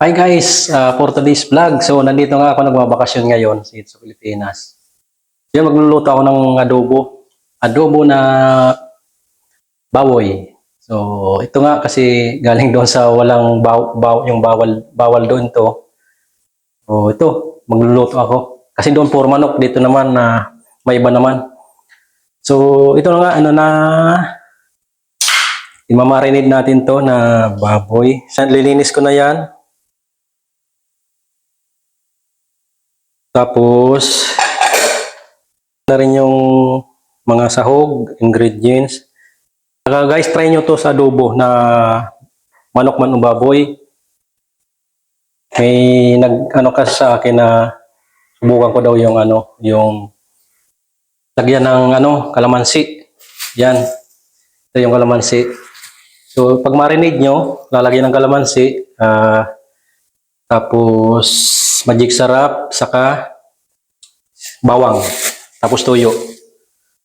Hi guys, uh, for today's vlog. So, nandito nga ako nagbabakasyon ngayon sa Pilipinas. Yan, magluluto ako ng adobo. Adobo na bawoy. So, ito nga kasi galing doon sa walang baw, baw, yung bawal, bawal doon to. So, ito, magluluto ako. Kasi doon puro manok, dito naman na may iba naman. So, ito na nga, ano na, imamarinate natin to na baboy. Lilinis ko na yan. Tapos, na rin yung mga sahog, ingredients. Saka guys, try nyo to sa adobo na manok man o baboy. May nag ano kasi sa akin na subukan ko daw yung ano, yung lagyan ng ano, kalamansi. Yan. Ito yung kalamansi. So, pag marinade nyo, lalagyan ng kalamansi, ah, tapos magic sarap, saka bawang, tapos tuyo.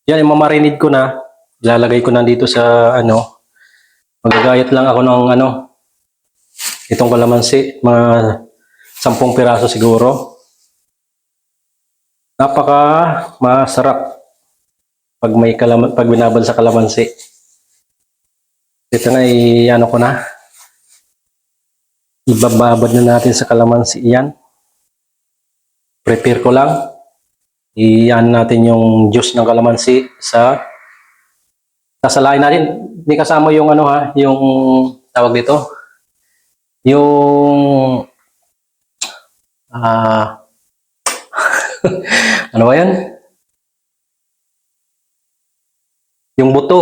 Yan, yung mamarinade ko na, ilalagay ko na dito sa ano, magagayat lang ako ng ano, itong kalamansi, mga sampung piraso siguro. Napaka masarap pag may kalaman, pag binabal sa kalamansi. Ito na, i-ano ko na. Ibababad na natin sa kalamansi yan. Prepare ko lang. Iyan natin yung juice ng kalamansi sa sasalain natin. Hindi kasama yung ano ha, yung tawag dito. Yung ah ano ba yan? Yung buto.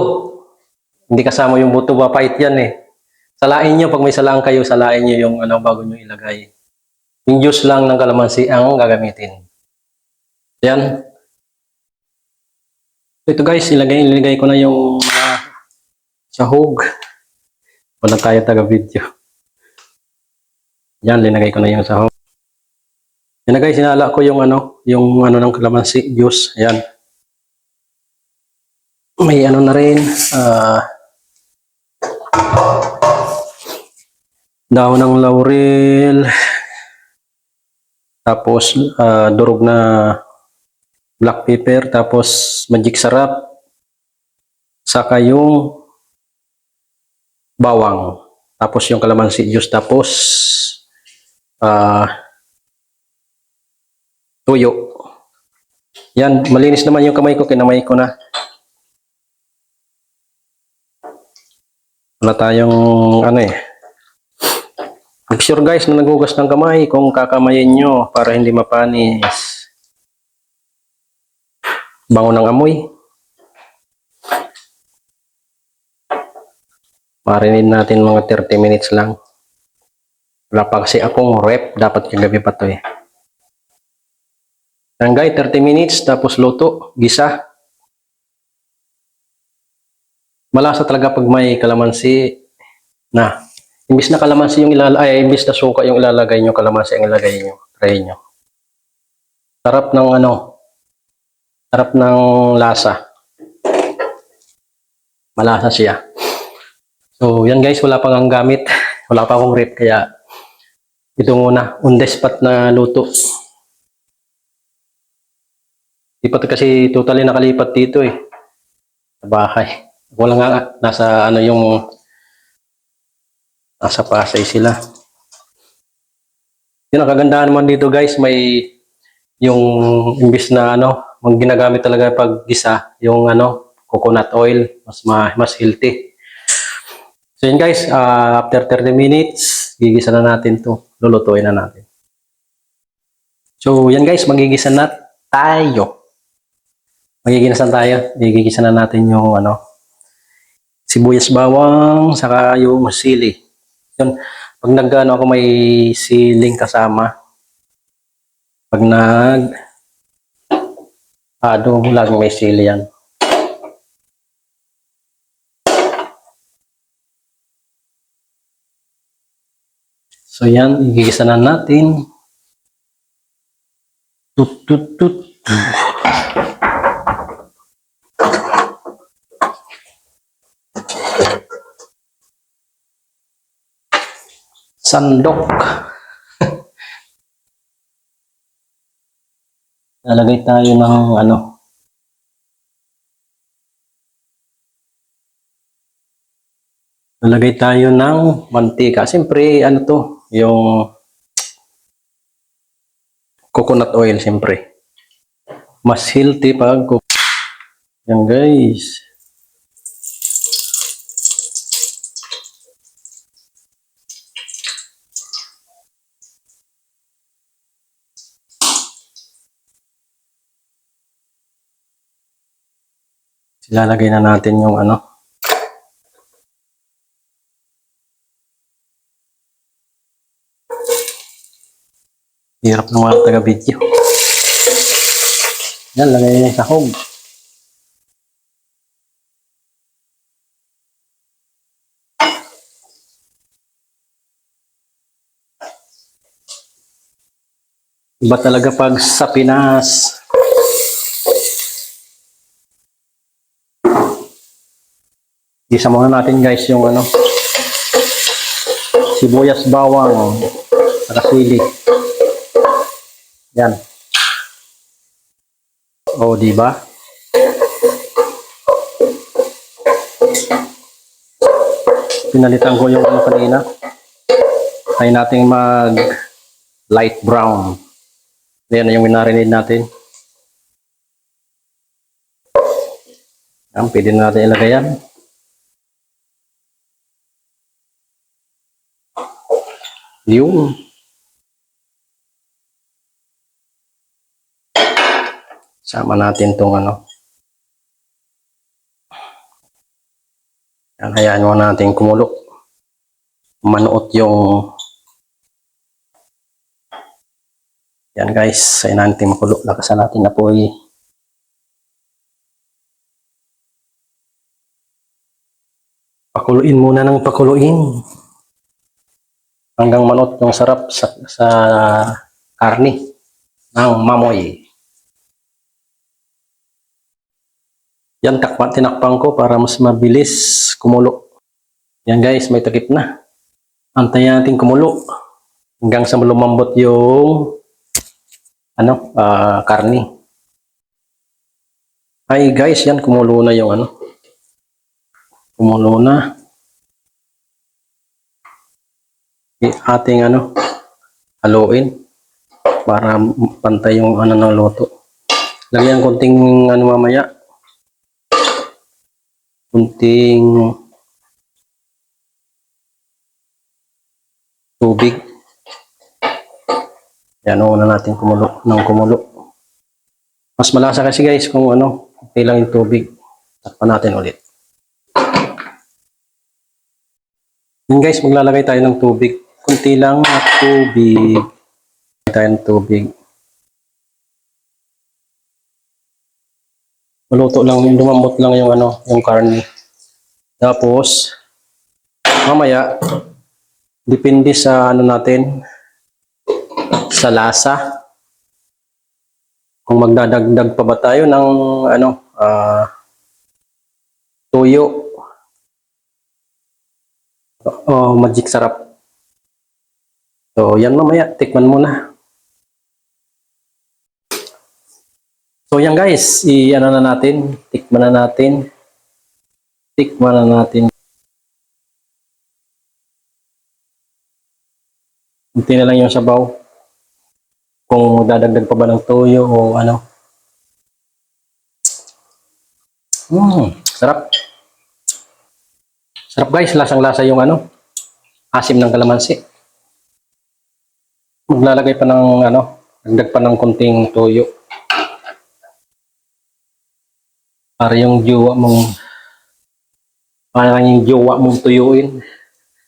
Hindi kasama yung buto, papait yan eh. Salain nyo, pag may salaan kayo, salain nyo yung ano bago nyo ilagay. Yung juice lang ng kalamansi ang gagamitin. Yan. Ito guys, ilagay, ilagay ko na yung mga sahog. Wala tayo taga-video. Yan, linagay ko na yung sahog. Yan na guys, sinala ko yung ano, yung ano ng kalamansi juice. Yan. May ano na rin, ah, dahon ng laurel, tapos ah, durog na black pepper, tapos magic sarap, saka yung bawang, tapos yung kalamansi juice, tapos ah tuyo. Yan, malinis naman yung kamay ko, kinamay ko na. Wala tayong ano eh, Make sure guys na nagugas ng kamay kung kakamayin nyo para hindi mapanis. Bango ng amoy. Marinate natin mga 30 minutes lang. Wala pa kasi akong rep. Dapat kagabi pa to eh. Guys, 30 minutes tapos luto, gisa. Malasa talaga pag may kalamansi na Imbis na kalamansi yung ilalagay, ay imbis na suka yung ilalagay nyo, kalamansi ang ilalagay nyo, try nyo. Sarap ng ano, sarap ng lasa. Malasa siya. So, yan guys, wala pang ang gamit. Wala pa akong rep, kaya ito muna, on the na luto. Lipat kasi totally nakalipat dito eh. Sa bahay. Wala nga, nasa ano yung Nasa Pasay sila. Yun ang kagandahan naman dito guys, may yung imbis na ano, ang ginagamit talaga pag gisa, yung ano, coconut oil, mas ma, mas healthy. So yun guys, ah, after 30 minutes, gigisa na natin to. Lulutuin na natin. So yan guys, magigisa na tayo. Magigisa na tayo. Gigisa na natin yung ano, sibuyas bawang, saka yung sili. Yun, pag nag-ano ako may siling kasama. Pag nag adobo lagi may sili yan. So yan, igigisa na natin. Tut tut tut. sandok. Lalagay tayo ng ano. Lalagay tayo ng mantika. Siyempre, ano to? Yung coconut oil, siyempre. Mas healthy pag yan guys. Ilalagay na natin yung ano. Hirap ng mga taga-video. Yan, lagay na yung sahog. Iba talaga pag sa Pinas. Isa muna natin guys yung ano sibuyas bawang saka sili. Yan. O, di ba? Pinalitan ko yung ano kanina. Try nating mag light brown. Yan yung minarinade natin. Yan, pwede na natin ilagay yan. Yung sama natin tong ano. Yan, hayaan mo natin kumulo. Manuot yung Yan guys, sa natin makulo. Lakasan natin na po eh. Pakuluin muna ng pakuluin. Hanggang manot yung sarap sa, sa karni ng mamoy. Yan, takpan, tinakpan ko para mas mabilis kumulo. Yan guys, may takip na. Antayin natin kumulo. Hanggang sa lumambot yung ano, ah karni. Ay guys, yan kumulo na yung ano. Kumulo na. I- ating ano, haluin para pantay yung ano ng luto. Lagyan konting ano mamaya. Kunting tubig. Yan, una natin kumulo ng kumulo. Mas malasa kasi guys kung ano, okay lang yung tubig. Takpan natin ulit. Yan guys, maglalagay tayo ng tubig. Kunti lang na tubig. Tayo ng tubig. Maluto lang, yung lumambot lang yung ano, yung karne. Tapos, mamaya, depende sa ano natin, sa lasa. Kung magdadagdag pa ba tayo ng ano, ah, tuyo. Oh, magic sarap. So, yan mamaya, tikman muna. So, yan guys, i-ano na natin, tikman na natin. Tikman na natin. Kunti na lang yung sabaw kung dadagdag pa ba ng toyo o ano. Mm, sarap. Sarap guys, lasang-lasa yung ano, asim ng kalamansi. Maglalagay pa ng ano, dagdag pa ng konting toyo. Para yung jowa mong para yung jowa mong tuyuin.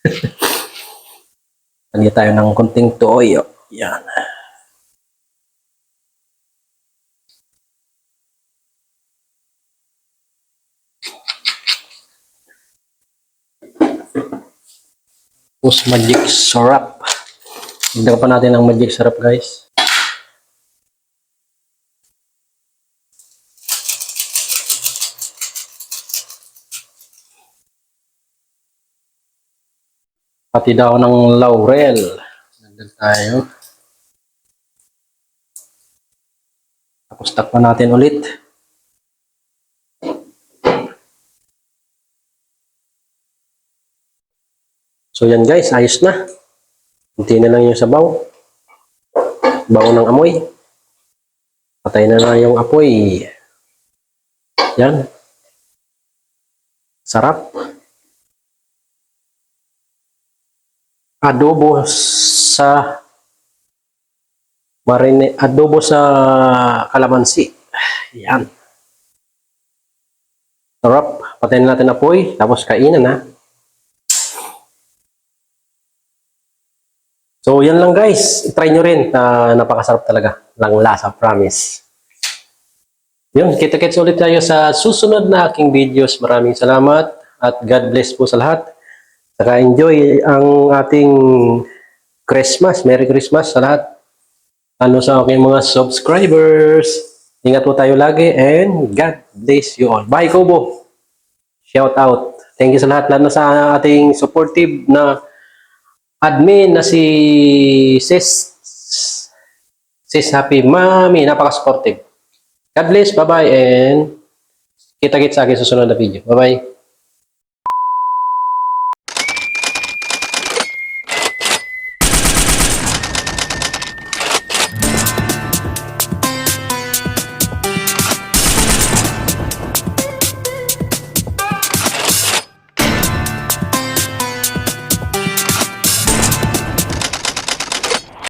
Lagyan tayo ng konting toyo. Yan. Tapos magic syrup. Dagdagan pa natin ng magic syrup guys. Pati daw ng laurel. Dagdag tayo. Tapos takpan natin ulit. So yan guys, ayos na. Kunti na lang yung sabaw. Bago ng amoy. Patay na na yung apoy. Yan. Sarap. Adobo sa marine adobo sa kalamansi. Yan. Sarap. Patayin natin apoy, tapos kainan na. So, yan lang guys. I-try nyo rin. na napakasarap talaga. Lang lasa, promise. Yun, kita-kits ulit tayo sa susunod na aking videos. Maraming salamat at God bless po sa lahat. Saka enjoy ang ating Christmas. Merry Christmas sa lahat. Ano sa aking mga subscribers. Ingat po tayo lagi and God bless you all. Bye, Kobo! Shout out. Thank you sa lahat. Lalo sa ating supportive na admin na si Sis Sis Happy Mami. Napaka-supportive. God bless. Bye-bye and kita-kits sa susunod na video. Bye-bye.